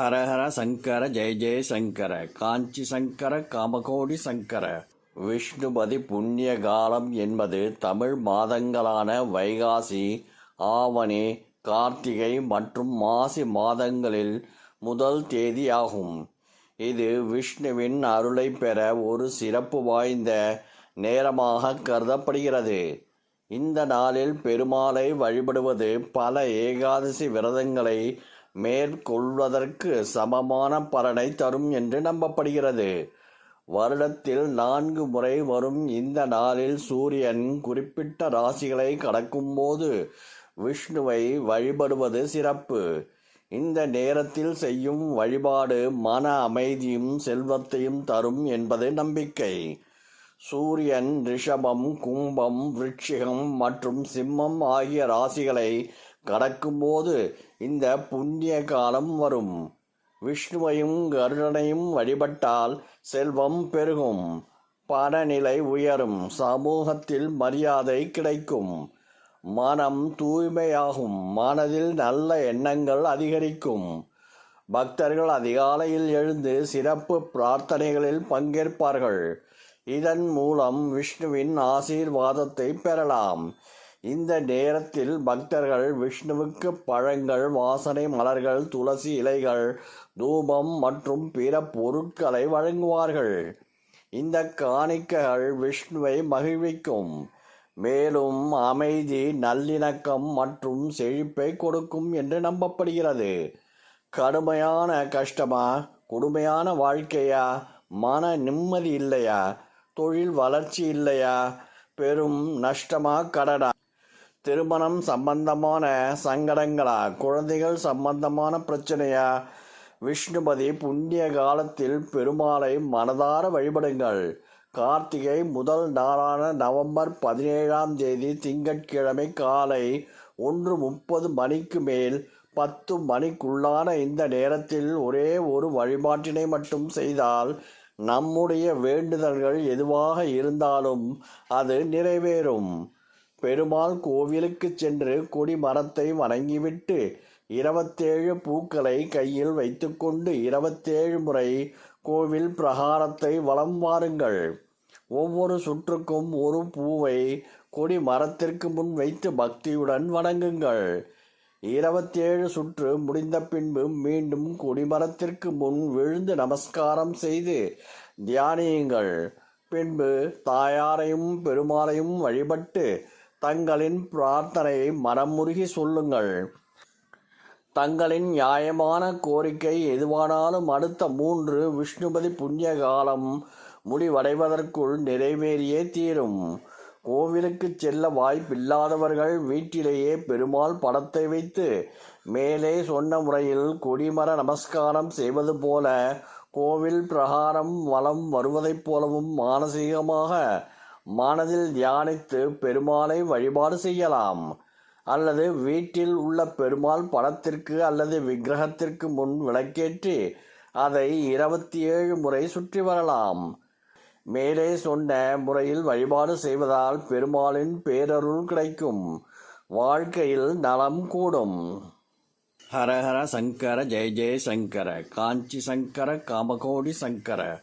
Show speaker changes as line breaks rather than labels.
ஹரஹர சங்கர ஜெய ஜெய சங்கர காஞ்சி சங்கர காமகோடி சங்கர. விஷ்ணுபதி புண்ணிய காலம் என்பது தமிழ் மாதங்களான வைகாசி ஆவணி கார்த்திகை மற்றும் மாசி மாதங்களில் முதல் தேதியாகும். இது விஷ்ணுவின் அருளை பெற ஒரு சிறப்பு வாய்ந்த நேரமாக கருதப்படுகிறது. இந்த நாளில் பெருமாளை வழிபடுவது பல ஏகாதசி விரதங்களை மேற்கொள்வதற்கு சமமான பலனை தரும் என்று நம்பப்படுகிறது. வருடத்தில் நான்கு முறை வரும் இந்த நாளில் சூரியன் குறிப்பிட்ட ராசிகளை கடக்கும்போது விஷ்ணுவை வழிபடுவது சிறப்பு. இந்த நேரத்தில் செய்யும் வழிபாடு மன அமைதியும் செல்வத்தையும் தரும் என்பது நம்பிக்கை. சூரியன் ரிஷபம் கும்பம் விருட்சிகம் மற்றும் சிம்மம் ஆகிய ராசிகளை கடக்கும்போது இந்த புண்ணிய காலம் வரும். விஷ்ணுவையும் கருடனையும் வழிபட்டால் செல்வம் பெருகும். பணநிலை உயரும். சமூகத்தில் மரியாதை கிடைக்கும். மனம் தூய்மையாகும். மனதில் நல்ல எண்ணங்கள் அதிகரிக்கும். பக்தர்கள் அதிகாலையில் எழுந்து சிறப்பு பிரார்த்தனைகளில் பங்கேற்பார்கள். இதன் மூலம் விஷ்ணுவின் ஆசீர்வாதத்தை பெறலாம். இந்த நேரத்தில் பக்தர்கள் விஷ்ணுவுக்கு பழங்கள் வாசனை மலர்கள் துளசி இலைகள் தூபம் மற்றும் பிற பொருட்களை வழங்குவார்கள். இந்த காணிக்கைகள் விஷ்ணுவை மகிழ்விக்கும். மேலும் அமைதி நல்லிணக்கம் மற்றும் செழிப்பை கொடுக்கும் என்று நம்பப்படுகிறது. கடுமையான கஷ்டமா? கொடுமையான வாழ்க்கையா? மன நிம்மதி இல்லையா? தொழில் வளர்ச்சி இல்லையா? பெரும் நஷ்டமா? கடனா? திருமணம் சம்பந்தமான சங்கடங்களா? குழந்தைகள் சம்பந்தமான பிரச்சனையா? விஷ்ணுபதி புண்ணிய காலத்தில் பெருமாளை மனதார வழிபடுங்கள். கார்த்திகை முதல் நாளான நவம்பர் பதினேழாம் தேதி திங்கட்கிழமை காலை ஒன்று முப்பது மணிக்கு மேல் பத்து மணிக்குள்ளான இந்த நேரத்தில் ஒரே ஒரு வழிபாட்டினை மட்டும் செய்தால் நம்முடைய வேண்டுதல்கள் எதுவாக இருந்தாலும் அது நிறைவேறும். பெருமாள் கோவிலுக்கு சென்று கொடி மரத்தை வணங்கிவிட்டு இருபத்தேழு பூக்களை கையில் வைத்துக்கொண்டு இருபத்தேழு முறை கோவில் பிரகாரத்தை வலம் வாருங்கள். ஒவ்வொரு சுற்றுக்கும் ஒரு பூவை கொடி மரத்திற்கு முன் வைத்து பக்தியுடன் வணங்குங்கள். இருபத்தேழு சுற்று முடிந்த பின்பு மீண்டும் கொடிமரத்திற்கு முன் விழுந்து நமஸ்காரம் செய்து தியானியுங்கள். பின்பு தாயாரையும் பெருமாளையும் வழிபட்டு தங்களின் பிரார்த்தனையை மனமுருகி சொல்லுங்கள். தங்களின் நியாயமான கோரிக்கை எதுவானாலும் அடுத்த மூன்று விஷ்ணுபதி புண்ணிய காலம் முடிவடைவதற்குள் நிறைவேறியே தீரும். கோவிலுக்கு செல்ல வாய்ப்பில்லாதவர்கள் வீட்டிலேயே பெருமாள் படத்தை வைத்து மேலே சொன்ன முறையில் கொடிமர நமஸ்காரம் செய்வது போல கோவில் பிரகாரம் வலம் வருவதைப் போலவும் மானசீகமாக மனதில் தியானித்து பெருமாளை வழிபாடு செய்யலாம். அல்லது வீட்டில் உள்ள பெருமாள் படத்திற்கு அல்லது விக்கிரகத்திற்கு முன் விளக்கேற்றி அதை இருபத்தி ஏழு முறை சுற்றி வரலாம். மேலே சொன்ன முறையில் வழிபாடு செய்வதால் பெருமாளின் பேரருள் கிடைக்கும். வாழ்க்கையில் நலம் கூடும். ஹரஹர சங்கர ஜெய ஜெய சங்கர காஞ்சி சங்கர காமகோடி சங்கர.